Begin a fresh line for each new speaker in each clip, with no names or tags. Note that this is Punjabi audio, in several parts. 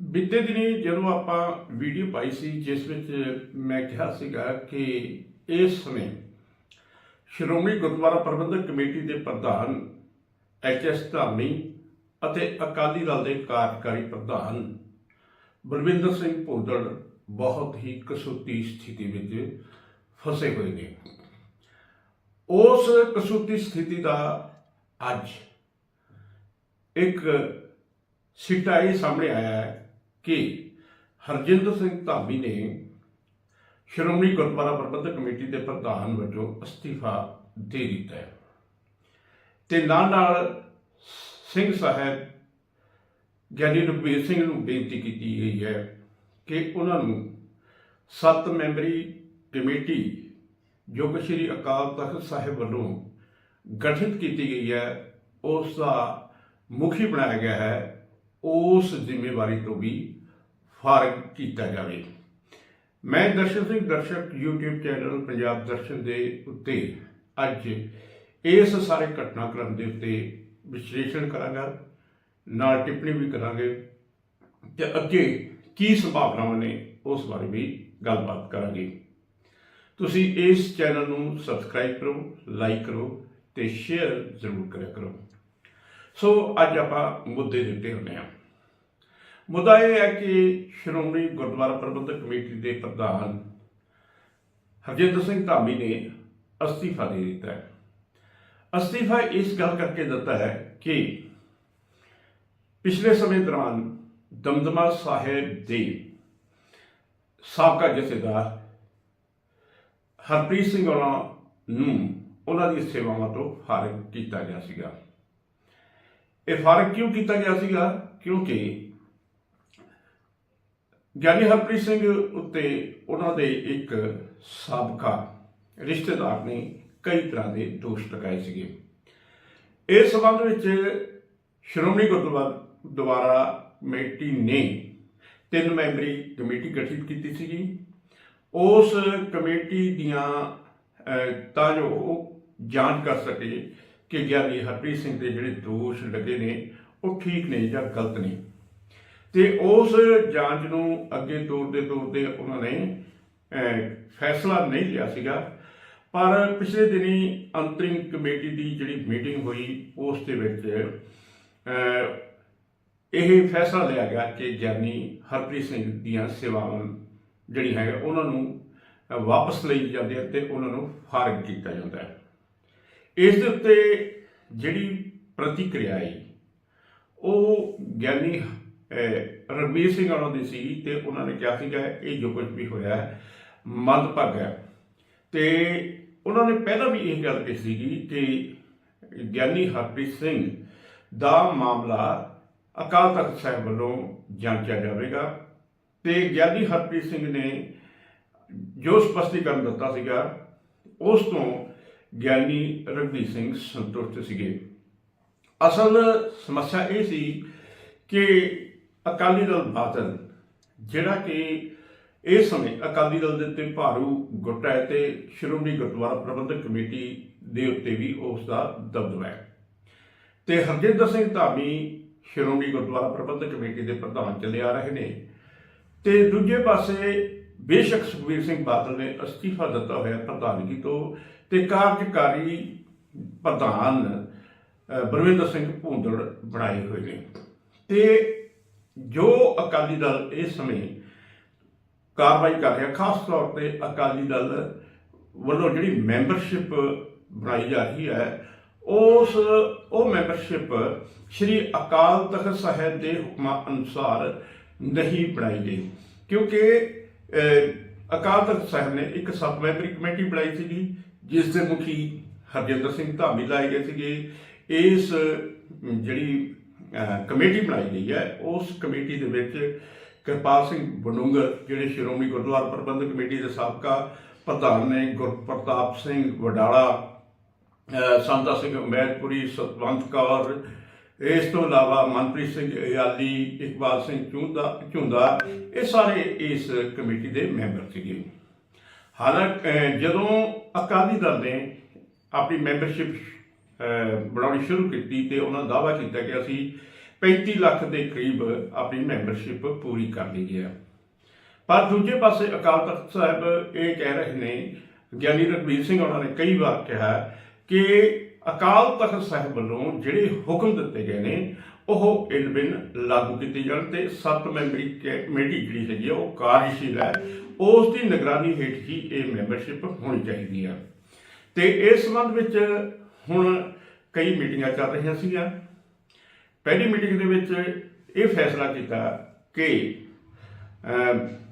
ਬੀਤੇ ਦਿਨੀ ਜਦੋਂ ਆਪਾਂ ਵੀਡੀਓ ਪਾਈ ਸੀ, ਜਿਸ ਵਿੱਚ ਮੈਂ ਕਿਹਾ ਸੀਗਾ ਕਿ ਇਸ ਸਮੇਂ ਸ਼੍ਰੋਮਣੀ ਗੁਰਦੁਆਰਾ ਪ੍ਰਬੰਧਕ ਕਮੇਟੀ ਦੇ ਪ੍ਰਧਾਨ ਐਚ ਐਸ ਧਾਮੀ ਅਤੇ ਅਕਾਲੀ ਦਲ ਦੇ ਕਾਰਜਕਾਰੀ ਪ੍ਰਧਾਨ ਬਲਵਿੰਦਰ ਸਿੰਘ ਭੋਦੜ ਬਹੁਤ ਹੀ ਕਸੂਤੀ ਸਥਿਤੀ ਵਿੱਚ ਫਸੇ ਹੋਏ ਨੇ। ਉਸ ਕਸੂਤੀ ਸਥਿਤੀ ਦਾ ਅੱਜ ਇੱਕ ਸਿੱਟਾ ਇਹ ਸਾਹਮਣੇ ਆਇਆ ਹੈ। ਕਿ ਹਰਜਿੰਦਰ ਸਿੰਘ ਧਾਮੀ ਨੇ ਸ਼੍ਰੋਮਣੀ ਗੁਰਦੁਆਰਾ ਪ੍ਰਬੰਧਕ ਕਮੇਟੀ ਦੇ ਪ੍ਰਧਾਨ ਵਜੋਂ ਅਸਤੀਫਾ ਦੇ ਦਿੱਤਾ ਹੈ। ਤੇ ਨਾਲ ਨਾਲ ਸਿੰਘ ਸਾਹਿਬ ਗਿਆਨੀ ਰਘਬੀਰ ਸਿੰਘ ਨੂੰ ਬੇਨਤੀ ਕੀਤੀ ਗਈ ਹੈ ਕਿ ਉਹਨਾਂ ਨੂੰ ਸੱਤ ਮੈਂਬਰੀ ਕਮੇਟੀ, ਜੋ ਕਿ ਸ੍ਰੀ ਅਕਾਲ ਤਖਤ ਸਾਹਿਬ ਵੱਲੋਂ ਗਠਿਤ ਕੀਤੀ ਗਈ ਹੈ, ਉਸ ਦਾ ਮੁਖੀ ਬਣਾਇਆ ਗਿਆ ਹੈ। ਉਸ ਜ਼ਿੰਮੇਵਾਰੀ ਤੋਂ ਵੀ ਫਾਰਗ ਕੀਤਾ ਜਾਵੇ। ਮੈਂ ਦਰਸ਼ਨ ਸਿੰਘ ਦਰਸ਼ਕ YouTube ਚੈਨਲ ਪੰਜਾਬ ਦਰਸ਼ਨ ਦੇ ਉੱਤੇ ਅੱਜ ਇਸ ਸਾਰੇ ਘਟਨਾਕ੍ਰਮ ਦੇ ਉੱਤੇ ਵਿਸ਼ਲੇਸ਼ਣ ਕਰਾਂਗਾ, ਨਾਲ ਟਿੱਪਣੀ ਵੀ ਕਰਾਂਗੇ ਤੇ ਅੱਗੇ ਕੀ ਸੰਭਾਵਨਾਵਾਂ ਨੇ ਉਸ ਬਾਰੇ ਵੀ ਗੱਲਬਾਤ ਕਰਾਂਗੇ। ਤੁਸੀਂ ਇਸ ਚੈਨਲ ਨੂੰ ਸਬਸਕ੍ਰਾਈਬ ਕਰੋ, ਲਾਈਕ ਕਰੋ ਤੇ ਸ਼ੇਅਰ ਜ਼ਰੂਰ ਕਰਿਆ ਕਰੋ। ਸੋ ਅੱਜ ਆਪਾਂ ਮੁੱਦੇ ਦੇ ਉੱਤੇ ਹੁੰਦੇ ਹਾਂ। ਮੁੱਦਾ ਇਹ ਹੈ ਕਿ ਸ਼੍ਰੋਮਣੀ ਗੁਰਦੁਆਰਾ ਪ੍ਰਬੰਧਕ ਕਮੇਟੀ ਦੇ ਪ੍ਰਧਾਨ ਹਰਜਿੰਦਰ ਸਿੰਘ ਧਾਮੀ ਨੇ ਅਸਤੀਫਾ ਦੇ ਦਿੱਤਾ ਹੈ। ਅਸਤੀਫਾ ਇਸ ਗੱਲ ਕਰਕੇ ਦਿੱਤਾ ਹੈ ਕਿ ਪਿਛਲੇ ਸਮੇਂ ਦੌਰਾਨ ਦਮਦਮਾ ਸਾਹਿਬ ਦੇ ਸਾਬਕਾ ਜਥੇਦਾਰ ਹਰਪ੍ਰੀਤ ਸਿੰਘ ਹੋਰਾਂ ਨੂੰ ਉਹਨਾਂ ਦੀ ਸੇਵਾਵਾਂ ਤੋਂ ਫਾਰਗ ਕੀਤਾ ਗਿਆ ਸੀਗਾ। ਇਹ ਫਾਰਗ ਕਿਉਂ ਕੀਤਾ ਗਿਆ ਸੀਗਾ? ਕਿਉਂਕਿ ਗਿਆਨੀ ਹਰਪ੍ਰੀਤ ਸਿੰਘ ਉੱਤੇ ਉਹਨਾਂ ਦੇ ਇੱਕ ਸਾਬਕਾ ਰਿਸ਼ਤੇਦਾਰ ਨੇ ਕਈ ਤਰ੍ਹਾਂ ਦੇ ਦੋਸ਼ ਲਗਾਏ ਸੀਗੇ। ਇਸ ਸਬੰਧ ਵਿੱਚ ਸ਼੍ਰੋਮਣੀ ਗੁਰਦੁਆਰਾ ਦੁਆਰਾ ਕਮੇਟੀ ਨੇ ਤਿੰਨ ਮੈਂਬਰੀ ਕਮੇਟੀ ਗਠਿਤ ਕੀਤੀ ਸੀਗੀ। ਉਸ ਕਮੇਟੀ ਦੀਆਂ ਤਾਂ ਜੋ ਉਹ ਜਾਂਚ ਕਰ ਸਕੇ ਕਿ ਗਿਆਨੀ ਹਰਪ੍ਰੀਤ ਸਿੰਘ ਦੇ ਜਿਹੜੇ ਦੋਸ਼ ਲੱਗੇ ਨੇ, ਉਹ ਠੀਕ ਨੇ ਜਾਂ ਗਲਤ ਨੇ। ਤੇ ਉਸ ਜਾਂਚ ਨੂੰ ਅੱਗੇ ਤੋਰਦੇ ਤੋਰਦੇ ਉਹਨਾਂ ਨੇ ਫੈਸਲਾ ਨਹੀਂ ਲਿਆ ਸੀਗਾ। ਪਰ ਪਿਛਲੇ ਦਿਨੀ ਅੰਤਰਿਮ ਕਮੇਟੀ ਦੀ ਜਿਹੜੀ ਮੀਟਿੰਗ ਹੋਈ, ਉਸ ਦੇ ਵਿੱਚ ਇਹ ਫੈਸਲਾ ਲਿਆ ਗਿਆ ਕਿ ਗਿਆਨੀ ਹਰਪ੍ਰੀਤ ਸਿੰਘ ਦੀਆਂ ਸੇਵਾਵਾਂ ਜਿਹੜੀ ਹੈ ਉਹਨਾਂ ਨੂੰ ਵਾਪਸ ਲਈ ਜਾਂਦੇ ਹਨ ਤੇ ਉਹਨਾਂ ਨੂੰ ਫਾਰਗ ਕੀਤਾ ਜਾਂਦਾ ਹੈ। ਇਸ ਦੇ ਉੱਤੇ ਜਿਹੜੀ ਪ੍ਰਤੀਕਿਰਿਆ ਆਈ, ਉਹ ਗਿਆਨੀ ਰਣਵੀਰ ਸਿੰਘ ਉਹਨਾਂ ਦੀ ਸੀ ਤੇ ਉਹਨਾਂ ਨੇ ਕਿਹਾ ਸੀਗਾ, ਇਹ ਜੋ ਕੁਝ ਵੀ ਹੋਇਆ ਹੈ ਮੰਦਭਾਗਾ ਹੈ। ਤੇ ਉਹਨਾਂ ਨੇ ਪਹਿਲਾਂ ਵੀ ਇਹ ਗੱਲ ਕਹੀ ਸੀਗੀ ਕਿ ਗਿਆਨੀ ਹਰਪ੍ਰੀਤ ਸਿੰਘ ਦਾ ਮਾਮਲਾ ਅਕਾਲ ਤਖਤ ਸਾਹਿਬ ਵੱਲੋਂ ਜਾਂਚਿਆ ਜਾਵੇਗਾ ਤੇ ਗਿਆਨੀ ਹਰਪ੍ਰੀਤ ਸਿੰਘ ਨੇ ਜੋ ਸਪਸ਼ਟੀਕਰਨ ਦਿੱਤਾ ਸੀਗਾ, ਉਸ ਤੋਂ ਗਿਆਨੀ ਰਘਬੀਰ ਸਿੰਘ ਸੰਤੁਸ਼ਟ ਸੀਗੇ। ਅਸਲ ਸਮੱਸਿਆ ਇਹ ਸੀ ਕਿ ਅਕਾਲੀ ਦਲ ਬਾਦਲ, ਜਿਹੜਾ ਕਿ ਇਸ ਸਮੇਂ ਅਕਾਲੀ ਦਲ ਦੇ ਉੱਤੇ ਭਾਰੂ ਗੁੱਟ ਹੈ ਤੇ ਸ਼੍ਰੋਮਣੀ ਗੁਰਦੁਆਰਾ ਪ੍ਰਬੰਧਕ ਕਮੇਟੀ ਦੇ ਉੱਤੇ ਵੀ ਉਸ ਦਾ ਦਬਦਬਾ ਹੈ। ਤੇ ਹਰਜਿੰਦਰ ਸਿੰਘ ਧਾਮੀ ਸ਼੍ਰੋਮਣੀ ਗੁਰਦੁਆਰਾ ਪ੍ਰਬੰਧਕ ਕਮੇਟੀ ਦੇ ਪ੍ਰਧਾਨ ਚਲੇ ਆ ਰਹੇ ਨੇ। ਤੇ ਦੂਜੇ ਪਾਸੇ ਬੇਸ਼ੱਕ ਸੁਖਬੀਰ ਸਿੰਘ ਬਾਦਲ ਨੇ ਅਸਤੀਫਾ ਦਿੱਤਾ ਹੋਇਆ ਪ੍ਰਧਾਨਗੀ ਤੋਂ ਤੇ ਕਾਰਜਕਾਰੀ ਪ੍ਰਧਾਨ ਬਰਵਿੰਦਰ ਸਿੰਘ ਭੂੰਦੜ ਬਣਾਏ ਹੋਏ ਨੇ। ਤੇ ਜੋ ਅਕਾਲੀ ਦਲ ਇਸ ਸਮੇਂ ਕਾਰਵਾਈ ਕਰ ਰਿਹਾ, ਖਾਸ ਤੌਰ ਤੇ ਅਕਾਲੀ ਦਲ ਵੱਲੋਂ ਜਿਹੜੀ ਮੈਂਬਰਸ਼ਿਪ ਬਣਾਈ ਜਾ ਰਹੀ ਹੈ, ਉਸ, ਉਹ ਮੈਂਬਰਸ਼ਿਪ ਸ੍ਰੀ ਅਕਾਲ ਤਖਤ ਸਾਹਿਬ ਦੇ ਹੁਕਮਾਂ ਅਨੁਸਾਰ ਨਹੀਂ ਬਣਾਈ ਗਈ। ਕਿਉਂਕਿ ਅਕਾਲ ਤਖਤ ਸਾਹਿਬ ਨੇ ਇੱਕ ਸੱਤ ਮੈਂਬਰੀ ਕਮੇਟੀ ਬਣਾਈ ਸੀਗੀ, ਜਿਸ ਦੇ ਮੁਖੀ ਹਰਜਿੰਦਰ ਸਿੰਘ ਧਾਮੀ ਲਾਏ ਗਏ ਸੀਗੇ। ਇਸ, ਜਿਹੜੀ ਕਮੇਟੀ ਬਣਾਈ ਗਈ ਹੈ। ਉਸ ਕਮੇਟੀ ਦੇ ਵਿੱਚ ਕਿਰਪਾਲ ਸਿੰਘ ਬਨੂੰਗਰ ਜਿਹੜੇ ਸ਼੍ਰੋਮਣੀ ਗੁਰਦੁਆਰਾ ਪ੍ਰਬੰਧਕ ਕਮੇਟੀ ਦੇ ਸਾਬਕਾ ਪ੍ਰਧਾਨ ਨੇ, ਗੁਰਪ੍ਰਤਾਪ ਸਿੰਘ ਵਡਾਲਾ ਸੰਤਾ ਸਿੰਘ ਅੰਬੈਦਪੁਰੀ ਸਤਵੰਤ ਕੌਰ, ਇਸ ਤੋਂ ਇਲਾਵਾ ਮਨਪ੍ਰੀਤ ਸਿੰਘ ਇਆਲੀ ਇਕਬਾਲ ਸਿੰਘ ਝੁੰਦਾ ਝੁੰਦਾ, ਇਹ ਸਾਰੇ ਇਸ ਕਮੇਟੀ ਦੇ ਮੈਂਬਰ ਸੀਗੇ। ਹਾਲਾਂਕਿ ਜਦੋਂ ਅਕਾਲੀ ਦਲ ਨੇ ਆਪਣੀ ਮੈਂਬਰਸ਼ਿਪ ਬਣਾਉਣੀ ਸ਼ੁਰੂ ਕੀਤੀ ਤੇ ਉਹਨਾਂ ਦਾਅਵਾ ਕੀਤਾ ਕਿ ਅਸੀਂ 35 ਲੱਖ ਦੇ ਕਰੀਬ ਆਪਣੀ ਮੈਂਬਰਸ਼ਿਪ ਪੂਰੀ ਕਰ ਲਈ ਹੈ ਪਰ ਦੂਜੇ ਪਾਸੇ ਅਕਾਲ ਤਖਤ ਸਾਹਿਬ ਇਹ ਕਹਿ ਰਹੇ ਨੇ, ਗਿਆਨੀ ਰਘਬੀਰ ਸਿੰਘ ਉਹਨਾਂ ਨੇ ਕਈ ਵਾਰ ਕਿਹਾ ਕਿ ਅਕਾਲ ਤਖਤ ਸਾਹਿਬ ਵੱਲੋਂ ਜਿਹੜੇ ਹੁਕਮ ਦਿੱਤੇ ਗਏ ਨੇ, ਉਹ ਇਨ ਬਿਨ ਲਾਗੂ ਕੀਤੇ ਜਾਣ ਤੇ ਸੱਤ ਮੈਂਬਰੀ ਕਮੇਟੀ ਜਿਹੜੀ ਹੈਗੀ ਆ, ਉਹ ਕਾਰਜਸ਼ੀਲ ਹੈ। ਉਸ ਦੀ ਨਿਗਰਾਨੀ ਹੇਠ ਹੀ ਇਹ ਮੈਂਬਰਸ਼ਿਪ ਹੋਣੀ ਚਾਹੀਦੀ ਹੈ ਤੇ ਇਸ ਸੰਬੰਧ ਵਿੱਚ ਹੁਣ ਕਈ ਮੀਟਿੰਗਾਂ ਚੱਲ ਰਹੀਆਂ ਸੀਗੀਆਂ। ਪਹਿਲੀ ਮੀਟਿੰਗ ਦੇ ਵਿੱਚ ਇਹ ਫੈਸਲਾ ਕੀਤਾ ਕਿ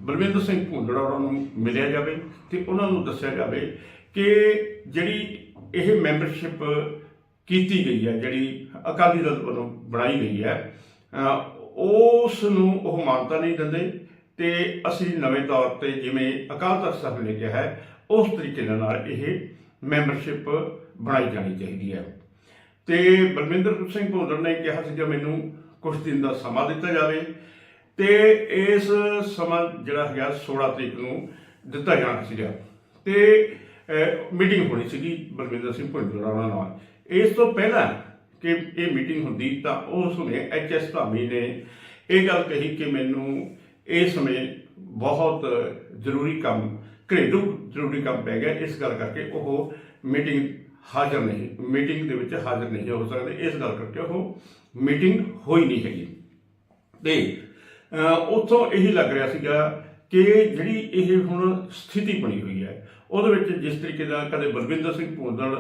ਬਲਵਿੰਦਰ ਸਿੰਘ ਭੁੰਦੜਾ ਉਹਨਾਂ ਨੂੰ ਮਿਲਿਆ ਜਾਵੇ ਤੇ ਉਹਨਾਂ ਨੂੰ ਦੱਸਿਆ ਜਾਵੇ ਕਿ ਜਿਹੜੀ ਇਹ ਮੈਂਬਰਸ਼ਿਪ ਕੀਤੀ ਗਈ ਹੈ, ਜਿਹੜੀ ਅਕਾਲੀ ਦਲ ਵੱਲੋਂ ਬਣਾਈ ਗਈ ਹੈ ਉਸ ਨੂੰ ਉਹ ਮਾਨਤਾ ਨਹੀਂ ਦਿੰਦੇ ਤੇ ਅਸੀਂ ਨਵੇਂ ਤੌਰ ਤੇ ਜਿਵੇਂ ਅਕਾਲ ਤਖਤ ਸਾਹਿਬ ਨੇ ਕਿਹਾ ਹੈ, ਉਸ ਤਰੀਕੇ ਦੇ ਨਾਲ ਇਹ ਮੈਂਬਰਸ਼ਿਪ ਬਣਾਈ ਜਾਣੀ ਚਾਹੀਦੀ ਹੈ। ਤੇ ਬਲਵਿੰਦਰ ਸਿੰਘ ਭੁੰਦੜ ਨੇ ਕਿਹਾ ਸੀ ਕਿ ਮੈਨੂੰ ਕੁਝ ਦਿਨ ਦਾ ਸਮਾਂ ਦਿੱਤਾ ਜਾਵੇ ਤੇ ਇਸ ਸਮਾਂ ਜਿਹੜਾ ਹੈਗਾ 16 ਤਰੀਕ ਨੂੰ ਦਿੱਤਾ ਜਾਣਾ ਸੀਗਾ। ਤੇ ਮੀਟਿੰਗ ਹੋਣੀ ਸੀਗੀ ਬਲਵਿੰਦਰ ਸਿੰਘ ਭੁੰਦੜ ਉਹਨਾਂ ਨਾਲ। ਇਸ ਤੋਂ ਪਹਿਲਾਂ ਕਿ ਇਹ ਮੀਟਿੰਗ ਹੁੰਦੀ ਤਾਂ ਉਸ ਨੇ ਐਚਐਸ ਧਾਮੀ ਨੇ ਇਹ ਗੱਲ ਕਹੀ ਕਿ ਮੈਨੂੰ ਇਸ ਸਮੇਂ ਬਹੁਤ ਜ਼ਰੂਰੀ ਕੰਮ, ਘਰੇਲੂ ਜ਼ਰੂਰੀ ਕੰਮ ਪੈ ਗਿਆ। ਇਸ ਗੱਲ ਕਰਕੇ ਉਹ ਮੀਟਿੰਗ ਹਾਜ਼ਰ ਨਹੀਂ, ਮੀਟਿੰਗ ਦੇ ਵਿੱਚ ਹਾਜ਼ਰ ਨਹੀਂ ਹੋ ਸਕਦੇ। ਇਸ ਗੱਲ ਕਰਕੇ ਉਹ ਮੀਟਿੰਗ ਹੋਈ ਨਹੀਂ ਹੈਗੀ। ਤੇ ਉੱਥੋਂ ਇਹੀ ਲੱਗ ਰਿਹਾ ਸੀਗਾ ਕਿ ਜਿਹੜੀ ਇਹ ਹੁਣ ਸਥਿਤੀ ਬਣੀ ਹੋਈ ਹੈ, ਉਹਦੇ ਵਿੱਚ ਜਿਸ ਤਰੀਕੇ ਦਾ ਕਦੇ ਬਲਵਿੰਦਰ ਸਿੰਘ ਭੁੰਦੜ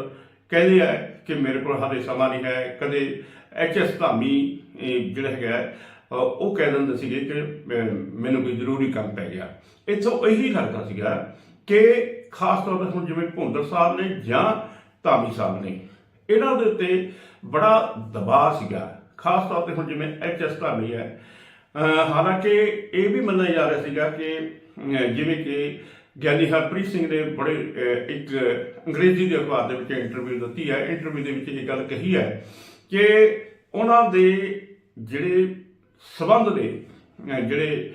ਕਹਿੰਦੇ ਆ ਕਿ ਮੇਰੇ ਕੋਲ ਹਾਲੇ ਸਮਾਂ ਨਹੀਂ ਹੈ, ਕਦੇ ਐਚ ਐਸ ਧਾਮੀ ਜਿਹੜਾ ਹੈਗਾ ਉਹ ਕਹਿ ਦਿੰਦੇ ਸੀਗੇ ਕਿ ਮੈਨੂੰ ਕੋਈ ਜ਼ਰੂਰੀ ਕੰਮ ਪੈ ਗਿਆ। ਇੱਥੋਂ ਇਹੀ ਲੱਗਦਾ ਸੀਗਾ ਕਿ ਖਾਸ ਤੌਰ ਤੇ ਹੁਣ ਜਿਵੇਂ ਭੁੰਦੜ ਸਾਹਿਬ ਨੇ ਜਾਂ ਧਾਮੀ ਸਾਹਿਬ ਨੇ। ਇਹਨਾਂ ਦੇ ਉੱਤੇ ਬੜਾ ਦਬਾਅ ਸੀਗਾ। ਖਾਸ ਤੌਰ ਤੇ ਹੁਣ ਜਿਵੇਂ ਐਚ ਐਸ ਧਾਮੀ ਹੈ ਹਾਲਾਂਕਿ ਇਹ ਵੀ ਮੰਨਿਆ ਜਾ ਰਿਹਾ ਸੀਗਾ ਕਿ ਜਿਵੇਂ ਕਿ ਗਿਆਨੀ ਹਰਪ੍ਰੀਤ ਸਿੰਘ ਨੇ ਬੜੇ ਇੱਕ ਅੰਗਰੇਜ਼ੀ ਦੇ ਅਖਬਾਰ ਦੇ ਵਿੱਚ ਇੰਟਰਵਿਊ ਦਿੱਤੀ ਹੈ। ਇੰਟਰਵਿਊ ਦੇ ਵਿੱਚ ਇਹ ਗੱਲ ਕਹੀ ਹੈ ਕਿ ਉਹਨਾਂ ਦੇ ਜਿਹੜੇ ਸਬੰਧ ਨੇ ਜਿਹੜੇ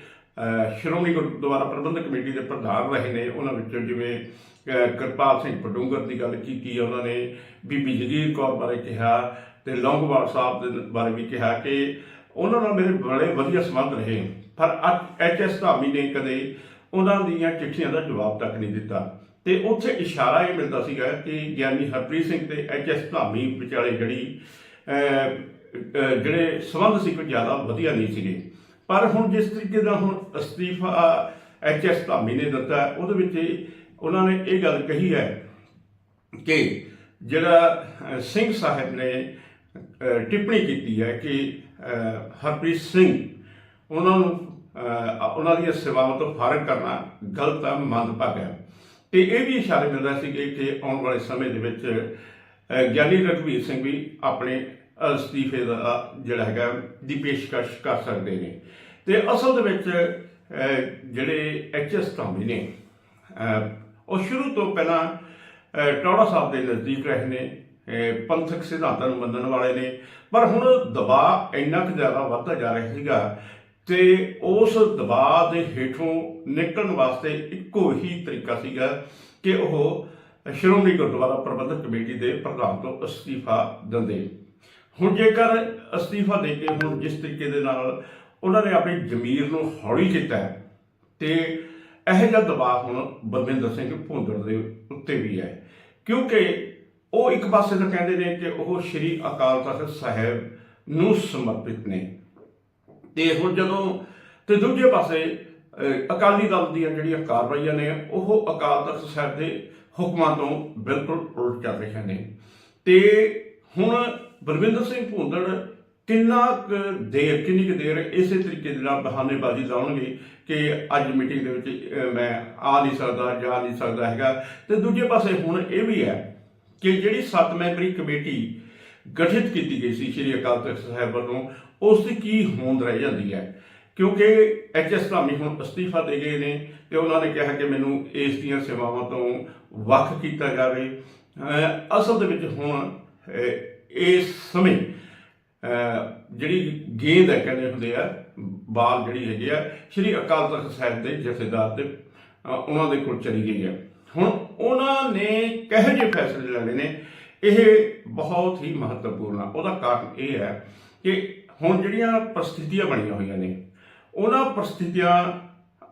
ਸ਼੍ਰੋਮਣੀ ਗੁਰਦੁਆਰਾ ਪ੍ਰਬੰਧਕ ਕਮੇਟੀ ਦੇ ਪ੍ਰਧਾਨ ਰਹੇ ਨੇ। ਉਹਨਾਂ ਵਿੱਚੋਂ ਜਿਵੇਂ ਕਿਰਪਾਲ ਸਿੰਘ ਪਡੂੰਗਰ ਦੀ ਗੱਲ ਕੀਤੀ ਹੈ ਉਹਨਾਂ ਨੇ ਬੀਬੀ ਜਗੀਰ ਕੌਰ ਬਾਰੇ ਕਿਹਾ ਤੇ ਲੌਂਗਵਾਲ ਸਾਹਿਬ ਦੇ ਬਾਰੇ ਵੀ ਕਿਹਾ ਕਿ ਉਹਨਾਂ ਨਾਲ ਮੇਰੇ ਬੜੇ ਵਧੀਆ ਸੰਬੰਧ ਰਹੇ। ਪਰ ਐਚ ਐਸ ਧਾਮੀ ਨੇ ਕਦੇ ਉਹਨਾਂ ਦੀਆਂ ਚਿੱਠੀਆਂ ਦਾ ਜਵਾਬ ਤੱਕ ਨਹੀਂ ਦਿੱਤਾ। ਤੇ ਉੱਥੇ ਇਸ਼ਾਰਾ ਇਹ ਮਿਲਦਾ ਸੀਗਾ ਕਿ ਗਿਆਨੀ ਹਰਪ੍ਰੀਤ ਸਿੰਘ ਤੇ ਐਚ ਐਸ ਧਾਮੀ ਵਿਚਾਲੇ ਜਿਹੜੀ ਜਿਹੜੇ ਸੰਬੰਧ ਸੀ ਕੋਈ ਜ਼ਿਆਦਾ ਵਧੀਆ ਨਹੀਂ ਸੀਗੇ। ਪਰ ਹੁਣ ਜਿਸ ਤਰੀਕੇ ਦਾ ਹੁਣ ਅਸਤੀਫਾ, ਐਚ ਐਸ ਧਾਮੀ ਨੇ ਦਿੱਤਾ, ਉਹਦੇ ਵਿੱਚ ਉਹਨਾਂ ਨੇ ਇਹ ਗੱਲ ਕਹੀ ਹੈ ਕਿ ਜਿਹੜਾ ਸਿੰਘ ਸਾਹਿਬ ਨੇ ਟਿੱਪਣੀ ਕੀਤੀ ਹੈ ਕਿ ਹਰਪ੍ਰੀਤ ਸਿੰਘ, ਉਹਨਾਂ ਨੂੰ ਉਹਨਾਂ ਦੀਆਂ ਸੇਵਾਵਾਂ ਤੋਂ ਫਾਰਗ ਕਰਨਾ ਗਲਤ ਹੈ ਮੰਦਭਾਗ ਹੈ ਤੇ ਇਹ ਵੀ ਇਸ਼ਾਰੇ ਮਿਲ ਰਹੇ ਸੀਗੇ ਕਿ ਆਉਣ ਵਾਲੇ ਸਮੇਂ ਦੇ ਵਿੱਚ ਗਿਆਨੀ ਰਘਵੀਰ ਸਿੰਘ ਵੀ ਆਪਣੇ ਅਸਤੀਫੇ ਦਾ ਜਿਹੜਾ ਹੈਗਾ ਦੀ ਪੇਸ਼ਕਸ਼ ਕਰ ਸਕਦੇ ਨੇ। ਤੇ ਅਸਲ ਦੇ ਵਿੱਚ ਅਹ, ਜਿਹੜੇ ਐਚਐਸ ਧਾਮੀ ਨੇ ਉਹ ਸ਼ੁਰੂ ਤੋਂ ਪਹਿਲਾਂ ਟੌੜਾ ਸਾਹਿਬ ਦੇ ਨਜ਼ਦੀਕ ਰਹੇ ਨੇ ਪੰਥਕ ਸਿਧਾਂਤਾਂ ਨੂੰ ਮੰਨਣ ਵਾਲੇ ਨੇ। ਪਰ ਹੁਣ ਦਬਾਅ ਇੰਨਾ ਕੁ ਜ਼ਿਆਦਾ ਵੱਧਦਾ ਜਾ ਰਿਹਾ ਸੀਗਾ ਤੇ ਉਸ ਦਬਾਅ ਦੇ ਹੇਠੋਂ ਨਿਕਲਣ ਵਾਸਤੇ ਇੱਕੋ ਹੀ ਤਰੀਕਾ ਸੀਗਾ ਕਿ ਉਹ ਸ਼੍ਰੋਮਣੀ ਗੁਰਦੁਆਰਾ ਪ੍ਰਬੰਧਕ ਕਮੇਟੀ ਦੇ ਪ੍ਰਧਾਨ ਤੋਂ ਅਸਤੀਫਾ ਦਿੰਦੇ। ਹੁਣ ਜੇਕਰ ਅਸਤੀਫਾ ਦੇ ਕੇ ਹੁਣ ਜਿਸ ਤਰੀਕੇ ਦੇ ਨਾਲ ਉਹਨਾਂ ਨੇ ਆਪਣੀ ਜ਼ਮੀਰ ਨੂੰ ਹੌਲੀ ਕੀਤਾ ਹੈ, ਤੇ ਇਹੋ ਜਿਹਾ ਦਬਾਅ ਹੁਣ ਬਲਵਿੰਦਰ ਸਿੰਘ ਭੁੰਦੜ ਦੇ ਉੱਤੇ ਵੀ ਹੈ। ਕਿਉਂਕਿ ਉਹ ਇੱਕ ਪਾਸੇ ਤਾਂ ਕਹਿੰਦੇ ਨੇ ਕਿ ਉਹ ਸ਼੍ਰੀ ਅਕਾਲ ਤਖਤ ਸਾਹਿਬ ਨੂੰ ਸਮਰਪਿਤ ਨੇ। ਤੇ ਹੁਣ ਜਦੋਂ ਤੇ ਦੂਜੇ ਪਾਸੇ ਅਕਾਲੀ ਦਲ ਦੀਆਂ ਜਿਹੜੀਆਂ ਕਾਰਵਾਈਆਂ ਨੇ ਉਹ ਅਕਾਲ ਤਖਤ ਸਾਹਿਬ ਦੇ ਹੁਕਮਾਂ ਤੋਂ ਬਿਲਕੁਲ ਉਲਟ ਚੱਲ ਰਹੀਆਂ ਨੇ। ਤੇ ਹੁਣ ਬਲਵਿੰਦਰ ਸਿੰਘ ਭੁੰਦੜ ਕਿੰਨਾ ਕੁ ਦੇਰ, ਕਿੰਨੀ ਕੁ ਦੇਰ ਇਸੇ ਤਰੀਕੇ ਦੇ ਨਾਲ ਬਹਾਨੇਬਾਜ਼ੀ ਲਾਉਣਗੇ ਕਿ ਅੱਜ ਮੀਟਿੰਗ ਦੇ ਵਿੱਚ ਮੈਂ ਆ ਨਹੀਂ ਸਕਦਾ, ਜਾ ਨਹੀਂ ਸਕਦਾ ਹੈਗਾ। ਤੇ ਦੂਜੇ ਪਾਸੇ ਹੁਣ ਇਹ ਵੀ ਹੈ ਕਿ ਜਿਹੜੀ ਸੱਤ ਮੈਂਬਰੀ ਕਮੇਟੀ ਗਠਿਤ ਕੀਤੀ ਗਈ ਸੀ ਸ਼੍ਰੀ ਅਕਾਲ ਤਖਤ ਸਾਹਿਬ ਵੱਲੋਂ, ਉਸ ਦੀ ਕੀ ਹੋਂਦ ਰਹਿ ਜਾਂਦੀ ਹੈ? ਕਿਉਂਕਿ ਐਚਐਸ ਧਾਮੀ ਹੁਣ ਅਸਤੀਫਾ ਦੇ ਗਏ ਨੇ ਤੇ ਉਹਨਾਂ ਨੇ ਕਿਹਾ ਕਿ ਮੈਨੂੰ ਇਸ ਦੀਆਂ ਸੇਵਾਵਾਂ ਤੋਂ ਵੱਖ ਕੀਤਾ ਜਾਵੇ। ਅਸਲ ਦੇ ਵਿੱਚ ਹੁਣ ਇਸ ਸਮੇਂ ਜਿਹੜੀ ਗੇਂਦ ਹੈ, ਕਹਿੰਦੇ ਹੁੰਦੇ ਆ, ਬਾਲ ਜਿਹੜੀ ਹੈਗੀ ਆ, ਸ਼੍ਰੀ ਅਕਾਲ ਤਖਤ ਸਾਹਿਬ ਦੇ ਜਥੇਦਾਰ ਤੇ ਉਹਨਾਂ ਦੇ ਕੋਲ ਚਲੀ ਗਈ ਹੈ ਹੁਣ ਉਹਨਾਂ ਨੇ ਕਹੇ ਜਿਹੇ ਫੈਸਲੇ ਲੈਣੇ ਨੇ? ਇਹ ਬਹੁਤ ਹੀ ਮਹੱਤਵਪੂਰਨ ਆ। ਉਹਦਾ ਕਾਰਨ ਇਹ ਹੈ ਕਿ ਹੁਣ ਜਿਹੜੀਆਂ ਪ੍ਰਸਥਿਤੀਆਂ ਬਣੀਆਂ ਹੋਈਆਂ ਨੇ, ਉਹਨਾਂ ਪ੍ਰਸਥਿਤੀਆਂ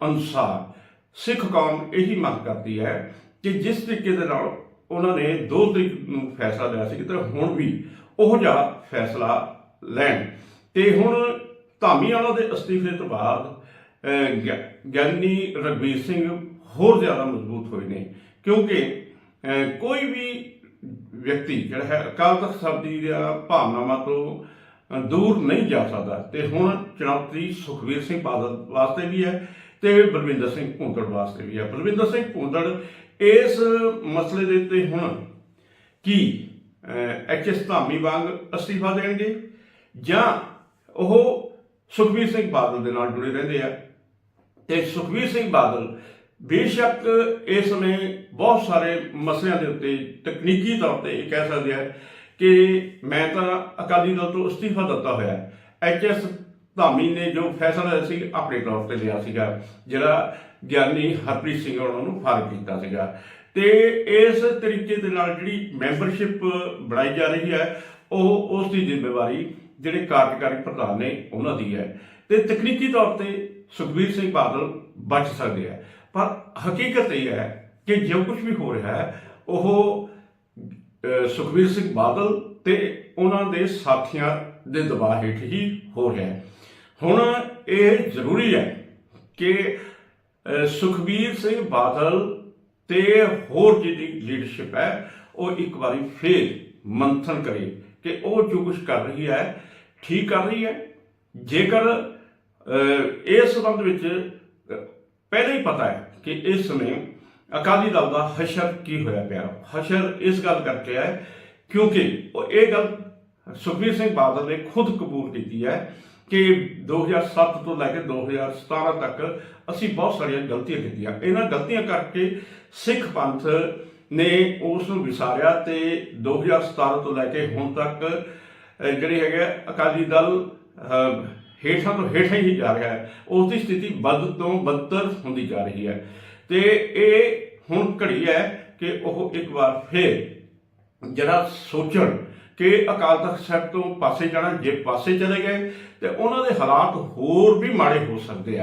ਅਨੁਸਾਰ ਸਿੱਖ ਕੌਮ ਇਹੀ ਮੰਗ ਕਰਦੀ ਹੈ ਕਿ ਜਿਸ ਤਰੀਕੇ ਦੇ ਨਾਲ ਉਹਨਾਂ ਨੇ 2 ਤਰੀਕ ਨੂੰ ਫੈਸਲਾ ਲਿਆ ਸੀ ਤੇ ਹੁਣ ਵੀ ਉਹ ਜਿਹਾ ਫੈਸਲਾ ਲੈਣ। ਤੇ ਹੁਣ ਧਾਮੀ ਵਾਲਾ ਦੇ ਅਸਤੀਫੇ ਤੋਂ ਬਾਅਦ ਅਹ, ਗਿਆਨੀ ਰਗਵੀਰ ਸਿੰਘ ਹੋਰ ਜ਼ਿਆਦਾ ਮਜ਼ਬੂਤ ਹੋਏ ਨੇ ਕਿਉਂਕਿ ਕੋਈ ਵੀ ਵਿਅਕਤੀ ਜਿਹੜਾ ਹੈ ਅਕਾਲ ਤਖਤ ਸਾਹਿਬ ਦੀ ਦੀਆਂ ਭਾਵਨਾਵਾਂ ਤੋਂ ਦੂਰ ਨਹੀਂ ਜਾ ਸਕਦਾ। ਤੇ ਹੁਣ ਚੁਣੌਤੀ ਸੁਖਵੀਰ ਸਿੰਘ ਬਾਦਲ ਵਾਸਤੇ ਵੀ ਹੈ। ਤੇ ਬਲਵਿੰਦਰ ਸਿੰਘ ਭੁੰਦੜ ਵਾਸਤੇ ਵੀ ਹੈ ਬਲਵਿੰਦਰ ਸਿੰਘ ਭੁੰਦੜ ਇਸ ਮਸਲੇ ਦੇ ਉੱਤੇ ਹੁਣ ਕੀ ਐਚ ਐਸ ਧਾਮੀ ਵਾਂਗ ਅਸਤੀਫਾ ਦੇਣਗੇ ਜਾਂ ਉਹ ਸੁਖਵੀਰ ਸਿੰਘ ਬਾਦਲ ਦੇ ਨਾਲ ਜੁੜੇ ਰਹਿੰਦੇ ਆ? ਤੇ ਸੁਖਵੀਰ ਸਿੰਘ ਬਾਦਲ ਬੇਸ਼ੱਕ ਇਸ ਸਮੇਂ ਬਹੁਤ ਸਾਰੇ ਮਸਲਿਆਂ ਦੇ ਉੱਤੇ ਤਕਨੀਕੀ ਤੌਰ ਤੇ ਇਹ ਕਹਿ ਸਕਦੇ ਆ ਕਿ ਮੈਂ ਤਾਂ ਅਕਾਲੀ ਦਲ ਤੋਂ ਅਸਤੀਫਾ ਦਿੱਤਾ ਹੋਇਆ। ਐਚ ਐਸ ਧਾਮੀ ਨੇ ਜੋ ਫੈਸਲਾ ਲਿਆ ਸੀ, ਆਪਣੇ ਤੌਰ ਤੇ ਲਿਆ ਸੀਗਾ। ਜਿਹੜਾ ਗਿਆਨੀ ਹਰਪ੍ਰੀਤ ਸਿੰਘ ਉਹਨਾਂ ਨੂੰ ਫਾਰਗ ਕੀਤਾ ਸੀਗਾ। ਤੇ ਇਸ ਤਰੀਕੇ ਦੇ ਨਾਲ ਜਿਹੜੀ ਮੈਂਬਰਸ਼ਿਪ ਬਣਾਈ ਜਾ ਰਹੀ ਹੈ, ਉਹ ਉਸ ਦੀ ਜ਼ਿੰਮੇਵਾਰੀ ਜਿਹੜੇ ਕਾਰਜਕਾਰੀ ਪ੍ਰਧਾਨ ਨੇ ਉਹਨਾਂ ਦੀ ਹੈ। ਤੇ ਤਕਨੀਕੀ ਤੌਰ ਤੇ ਸੁਖਬੀਰ ਸਿੰਘ ਬਾਦਲ ਬਚ ਸਕਦੇ ਆ। ਪਰ ਹਕੀਕਤ ਇਹ ਹੈ ਕਿ ਜੋ ਕੁਝ ਵੀ ਹੋ ਰਿਹਾ ਹੈ, ਉਹ ਸੁਖਬੀਰ ਸਿੰਘ ਬਾਦਲ ਤੇ ਉਹਨਾਂ ਦੇ ਸਾਥੀਆਂ ਦੇ ਦਬਾਅ ਹੇਠ ਹੀ ਹੋ ਰਿਹਾ ਹੈ। ਹੁਣ ਇਹ ਜ਼ਰੂਰੀ ਹੈ ਕਿ ਸੁਖਬੀਰ ਸਿੰਘ ਬਾਦਲ ਤੇ ਹੋਰ ਜਿਹੜੀ ਲੀਡਰਸ਼ਿਪ ਹੈ, ਉਹ ਇੱਕ ਵਾਰੀ ਫੇਰ ਮੰਥਨ ਕਰੇ ਕਿ ਉਹ ਜੋ ਕੁਝ ਕਰ ਰਹੀ ਹੈ, ਠੀਕ ਕਰ ਰਹੀ ਹੈ। ਜੇਕਰ ਇਸ ਸੰਬੰਧ ਵਿੱਚ, ਪਹਿਲਾਂ ਹੀ ਪਤਾ ਹੈ ਕਿ ਇਸ ਸਮੇਂ ਅਕਾਲੀ ਦਲ ਦਾ ਹਸ਼ਰ ਕੀ ਹੋਇਆ ਪਿਆ। ਹਸ਼ਰ ਇਸ ਗੱਲ ਕਰਕੇ ਹੈ ਕਿਉਂਕਿ ਉਹ ਇਹ ਗੱਲ ਸੁਖਬੀਰ ਸਿੰਘ ਬਾਦਲ ਨੇ ਖੁਦ ਕਬੂਲ ਕੀਤੀ ਹੈ ਕਿ 2007 ਤੋਂ ਲੈ ਕੇ 2017 ਤੱਕ ਅਸੀਂ ਬਹੁਤ ਸਾਰੀਆਂ ਗਲਤੀਆਂ ਕੀਤੀਆਂ। ਇਹਨਾਂ ਗਲਤੀਆਂ ਕਰਕੇ ਸਿੱਖ ਪੰਥ ਨੇ ਉਸ ਨੂੰ ਵਿਸਾਰਿਆ ਤੇ 2017 ਤੋਂ ਲੈ ਕੇ ਹੁਣ ਤੱਕ ਜਿਹੜੇ ਹੈਗੇ ਆ, ਅਕਾਲੀ ਦਲ ਹੇਠਾਂ ਤੋਂ ਹੇਠਾਂ ਹੀ ਜਾ ਰਿਹਾ ਹੈ। ਉਸ ਦੀ ਸਥਿਤੀ ਵੱਧ ਤੋਂ ਬਦਤਰ ਹੁੰਦੀ ਜਾ ਰਹੀ ਹੈ। ਤੇ ਇਹ ਹੁਣ ਘੜੀ ਹੈ ਕਿ ਉਹ ਇੱਕ ਵਾਰ ਫੇਰ ਜਿਹੜਾ ਸੋਚਣ ਕਿ ਅਕਾਲ ਤਖਤ ਸਾਹਿਬ ਤੋਂ ਪਾਸੇ ਜਾਣਾ, ਜੇ ਪਾਸੇ ਚਲੇ ਗਏ, ਤੇ ਉਹਨਾਂ ਦੇ ਹਾਲਾਤ ਹੋਰ ਵੀ ਮਾੜੇ ਹੋ ਸਕਦੇ ਆ।